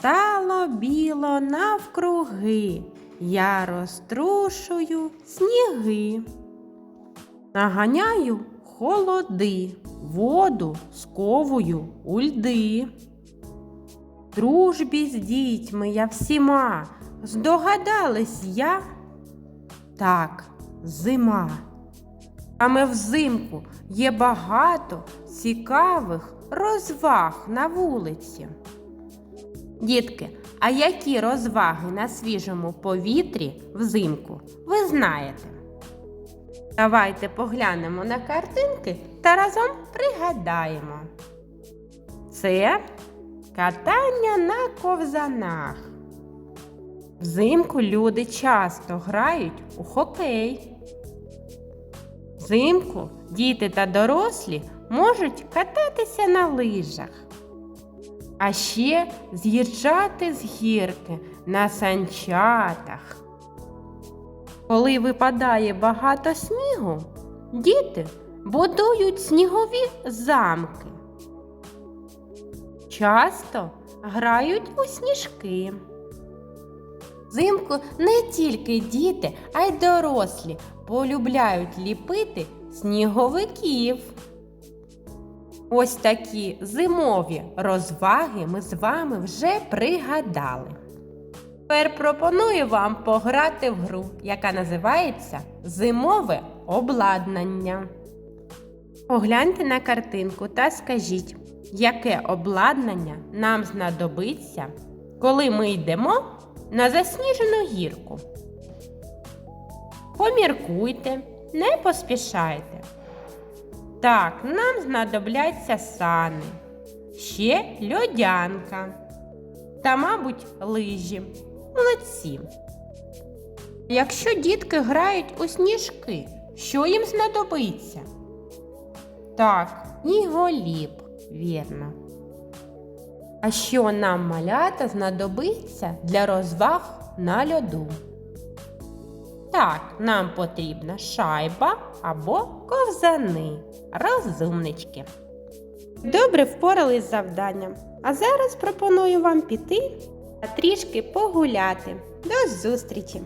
стало біло навкруги, я розтрушую сніги. Наганяю холоди, воду сковую у льди. Дружбі з дітьми я всіма, здогадалась я. Так, зима. Саме взимку є багато цікавих розваг на вулиці. Дітки, а які розваги на свіжому повітрі взимку ви знаєте? Давайте поглянемо на картинки та разом пригадаємо. Це катання на ковзанах. Взимку люди часто грають у хокей. Взимку діти та дорослі можуть кататися на лижах, а ще з'їжджати з гірки на санчатах. Коли випадає багато снігу, діти будують снігові замки. Часто грають у сніжки. Взимку не тільки діти, а й дорослі полюбляють ліпити сніговиків. Ось такі зимові розваги ми з вами вже пригадали. Тепер пропоную вам пограти в гру, яка називається Зимове обладнання. Погляньте на картинку та скажіть, яке обладнання нам знадобиться, коли ми йдемо на засніжену гірку. Поміркуйте, не поспішайте. Так, нам знадобляться сани, ще льодянка та, мабуть, лижі. Молодці. Якщо дітки грають у сніжки, що їм знадобиться? Так, сніголіп, вірно. А що нам малята знадобиться для розваг на льоду? Так, нам потрібна шайба або ковзани. Розумнички. Добре впорались з завданням. А зараз пропоную вам піти та трішки погуляти. До зустрічі!